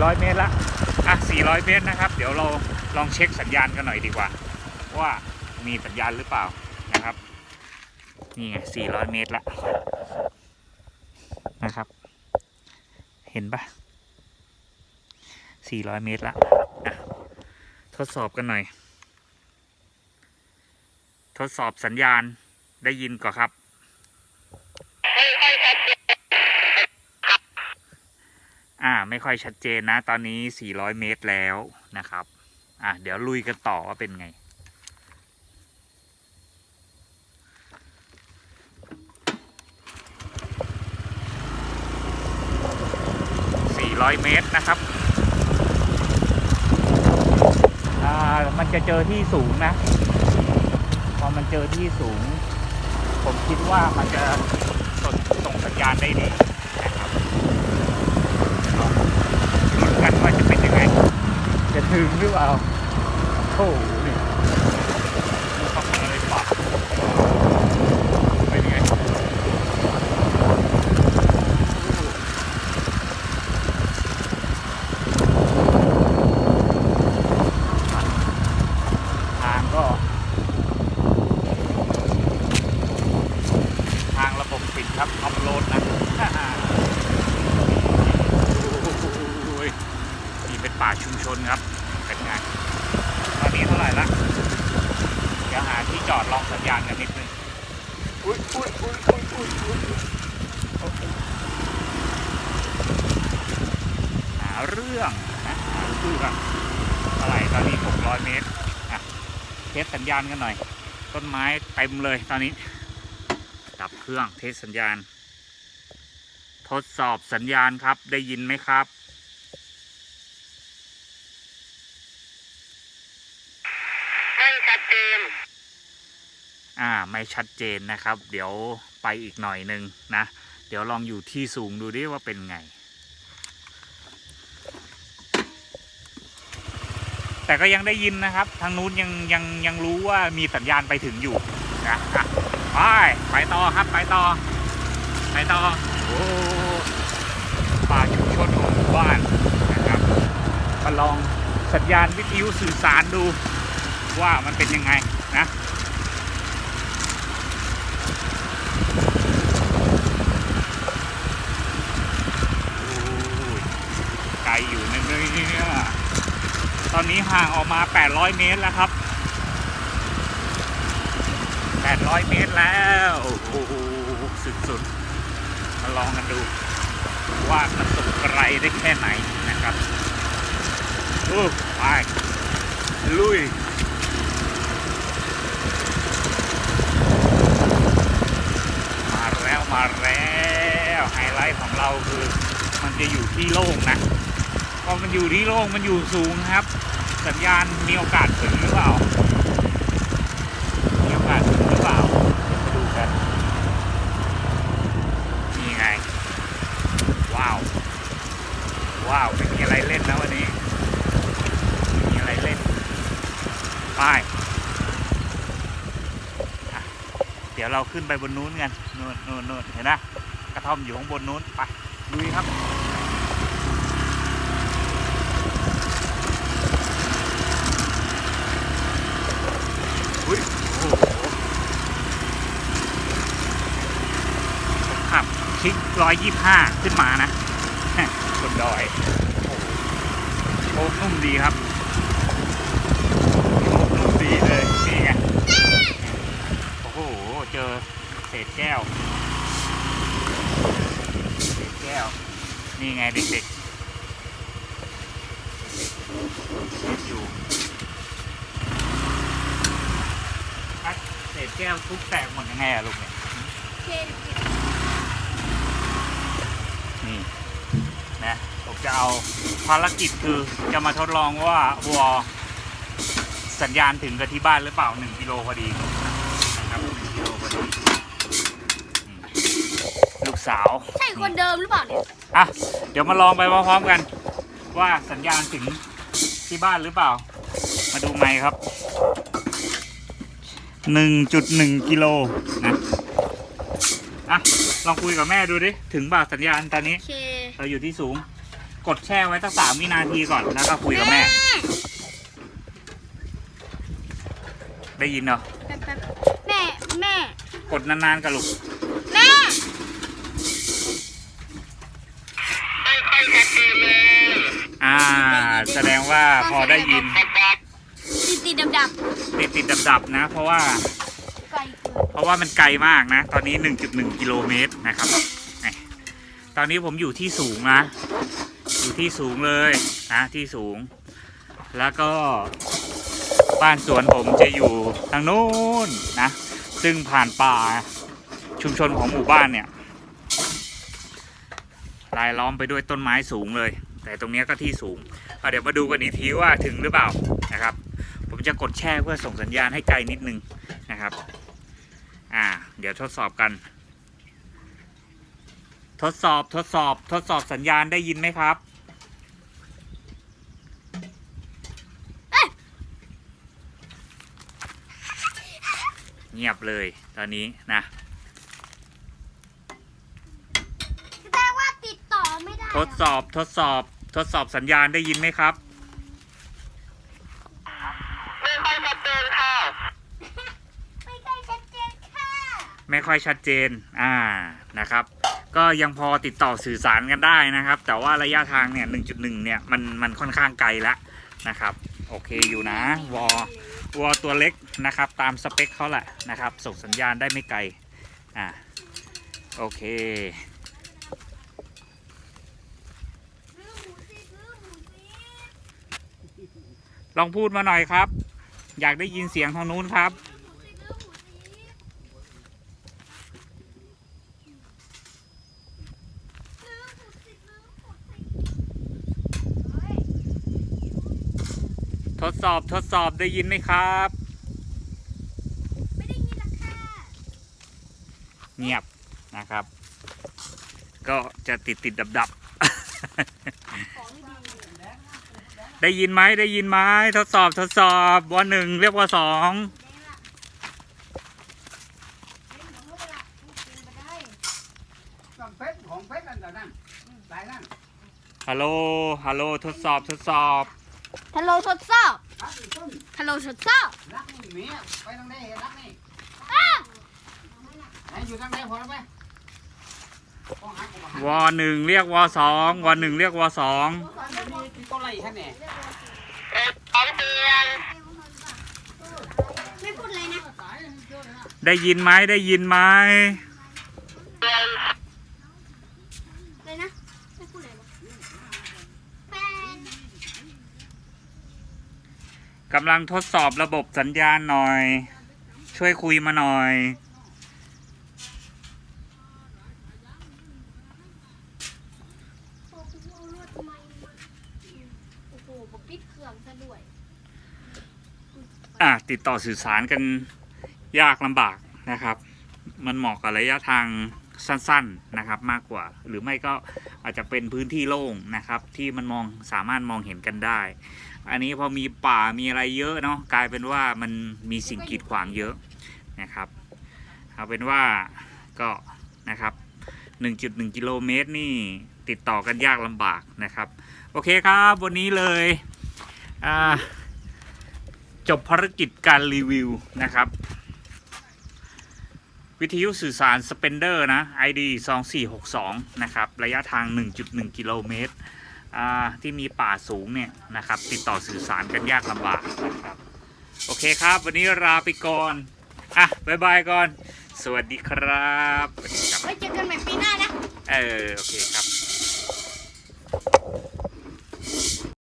400 เมตรละอะ400 เมตรนะครับ เดี๋ยวเราลองเช็คสัญญาณกันหน่อยดีกว่า ว่ามีสัญญาณหรือเปล่านะครับ นี่ไง 400 เมตรละนะครับ เห็นปะ400 เมตรละอะทดสอบกันหน่อย ทดสอบสัญญาณได้ยินก่อนครับ อ่าไม่ค่อยชัดเจนนะ ตอนนี้ 400 เมตรแล้วนะครับ อะเดี๋ยวลุยกันต่อว่าเป็นไง400เมตรนะครับ อ่า มันจะเจอที่สูงนะ พอมันเจอที่สูง ผมคิดว่ามันจะส่งสัญญาณได้ดีนะครับลองลุ้น กันว่าจะเป็นยังไง จะถึงหรือเปล่าโอ้โหนี่เข้ามาเลยป่ะเป็นยังไงทางก็ ทางระบบปิดครับออฟโรดนะ โอ้ยนี่เป็นป่า ชุมชนครับเป็นไงตอนนี้เท่าไหร่ละเดี๋ยวหาที่จอดลองสัญญาณกันนิดนึงอุ้ยอุ้ยอุ้ยอุ้ยอุ้ยอุ้ยโอ้โหหาเรื่องนะหาเรื่องเท่าไหร่ตอนนี้ 600 เมตรอะเทสสัญญาณกันหน่อย ต้นไม้เต็มเลยตอนนี้ ดับเครื่องเทสสัญญาณ ทดสอบสัญญาณครับได้ยินไหมครับ ไม่ชัดเจน อ่า ไม่ชัดเจนนะครับ เดี๋ยวไปอีกหน่อยหนึ่งนะ เดี๋ยวลองอยู่ที่สูงดูดิว่าเป็นไง แต่ก็ยังได้ยินนะครับ ทางนู้นยังยังยังรู้ว่ามีสัญญาณไปถึงอยู่นะอะไปไปต่อครับไปต่อ ไปต่อโอ้ป่าชุมชนของหมู่บ้านนะครับมาลองสัญญาณวิทยุสื่อสารดูว่ามันเป็นยังไงนะ โอ้ยไก ลอยู่นะเนี่ยตอนนี้ห่างออกมา 800 เมตรแล้วครับ 800 เมตรแล้ว โอ้โห สุดๆ มาลองกันดู ว่ามันสุดไกลได้แค่ไหนนะครับโอ้ไปลุยมาแล้วมาแล้ว ไฮไลท์ของเราคือ มันจะอยู่ที่โล่งนะ อมันอยู่ที่โล่งมันอยู่สูงครับ สัญญาณมีโอกาสถึงหรือเปล่า มีโอกาสถึงหรือเปล่าเดี๋ยวมาดูกันนี่ไง ว้าว ว้าวไม่มีอะไรเล่นนะวันนี้ไม่มีอะไรเล่นไปเดี๋ยวเราขึ้นไปบนนู้นกันนู่นนู่นนู่นเห็นนะกระท่อมอยู่ข้างบนนู้นไปลุยครับ อุ้ยโอ้โหผมขับคลิก ร้อยยี่ห้าขึ้นมานะบนดอยโอ้นุ่มดีครับโชคนุ่มดีเลยนี่ไงโอ้โหเจอเศษแก้วเศษแก้ว นี่ไงเด็กๆเล่นอยู่เศษแก้วทุบแตกหมดยังไงอะลูกเนี่ย นะผมจะเอาภารกิจคือจะมาทดลองว่าวัวสัญญาณถึงกับที่บ้านหรือเปล่าหนึ่งกิโลพอดีนะครับหนึ่งกิโลพอดีนี่ลูกสาว ใช่คนเดิมหรือเปล่าเนี่ยอะ เดี๋ยวมาลองไปพร้อมๆกัน ว่าสัญญาณถึงที่บ้านหรือเปล่า มาดูไมค์ครับหนึ่งจุดหนึ่งกิโลนะ อะ ลองคุยกับแม่ดูดิ ถึงบ่าสัญญาณตอนนี้ โอเค เราอยู่ที่สูง กดแช่ไว้สักสามวินาทีก่อนแล้วก็คุยกับแม่ ได้ยินเนาะแป๊บแป๊บแม่ แม่ กดนานๆกับลูกแม่ อ่า แสดงว่าพอได้ยินติดติดดับดับติดติดดับดับๆนะ เพราะว่า ไกลเกินเพราะว่ามันไกลมากนะ ตอนนี้ 1.1 กิโลเมตรนะครับนี่ต อนนี้ผมอยู่ที่สูงนะ อยู่ที่สูงเลยนะที่สูง แล้วก็บ้านสวนผมจะอยู่ทางนู้นนะ ซึ่งผ่านป่าชุมชนของหมู่บ้านเนี่ยรายล้อมไปด้วยต้นไม้สูงเลย แต่ตรงนี้ก็ที่สูงเดี๋ยวมาดูกันอีกทีว่าถึงหรือเปล่านะครับ ผมจะกดแช่เพื่อส่งสัญญาณให้ไกลนิดนึงนะครับ อ่า เดี๋ยวทดสอบกัน ทดสอบทดสอบทดสอบสัญญาณได้ยินไหมครับ เงียบเลยตอนนี้นะแสดงว่าติดต่อไม่ได้ทดสอบทดสอบทดสอบสัญญาณได้ยินไหมครับ ไม่ค่อยชัดเจนค่ะ ไม่ค่อยชัดเจนค่ะ ไม่ค่อยชัดเจน อ่านะครับ ก็ยังพอติดต่อสื่อสารกันได้นะครับ แต่ว่าระยะทางเนี่ย 1.1 เนี่ย มันมันค่อนข้างไกลแล้วนะครับ โอเคอยู่นะ วอวอตัวเล็กนะครับ ตามสเปคเขาแหละนะครับ ส่งสัญญาณได้ไม่ไกล อ่าโอเคลองพูดมาหน่อยครับ อยากได้ยินเสียงทางนู้นครับ ทดสอบทดสอบได้ยินไหมครับ ไม่ได้ยินราคาเงียบนะครับ ก็จะติดติดดับดับของดีได้ยินไหมได้ยินไหมทดสอบทดสอบวันหนึ่งเรียกว่าสองของเพชรของเพชรนั่นแต่นั่นหลายนั่นฮัลโหลฮัลโหลทดสอบทดสอบ ฮัลโหลทดสอบรักอีกต้นฮัลโหลทดสอบรักนี่เมียไปทางไหนรักนี่อ้าวไหนอยู่ทางไหนพอแล้วไหมต้องหาของวอหนึ่งเรียกวอสองวอหนึ่งเรียกวอสองมีที่ต้นไรแค่ไหนไม่พูดเลยนะสายเยอะเลยนะ ได้ยินไหมได้ยินไหม เลยนะ ไม่พูดเลยนะแปด กำลังทดสอบระบบสัญญาณหน่อย ช่วยคุยมาหน่อยโอ้โหเอาลวดไม้มาโอ้โหบอกปิดเครื่องซะด้วยอะติดต่อสื่อสารกันยากลำบากนะครับ มันเหมาะกับระยะทางสั้นๆนะครับมากกว่า หรือไม่ก็อาจจะเป็นพื้นที่โล่งนะครับ ที่มันมองสามารถมองเห็นกันได้ อันนี้พอมีป่ามีอะไรเยอะเนาะกลายเป็นว่ามันมีสิ่งกีดขวางเยอะนะครับเอาเป็นว่าก็นะครับ 1.1 กิโลเมตรนี่ติดต่อกันยากลำบากนะครับ โอเคครับวันนี้เลยจบภารกิจการรีวิวนะครับ วิทยุสื่อสาร Spender นะ ID 2462 นะครับ ระยะทาง 1.1 กิโลเมตร ที่มีป่าสูงเนี่ยนะครับ ติดต่อสื่อสารกันยากลำบากนะครับ โอเคครับ วันนี้ลาไปก่อน อะบายบายก่อน สวัสดีครับไว้เจอกันใหม่ปีหน้านะ เออ โอเคครับ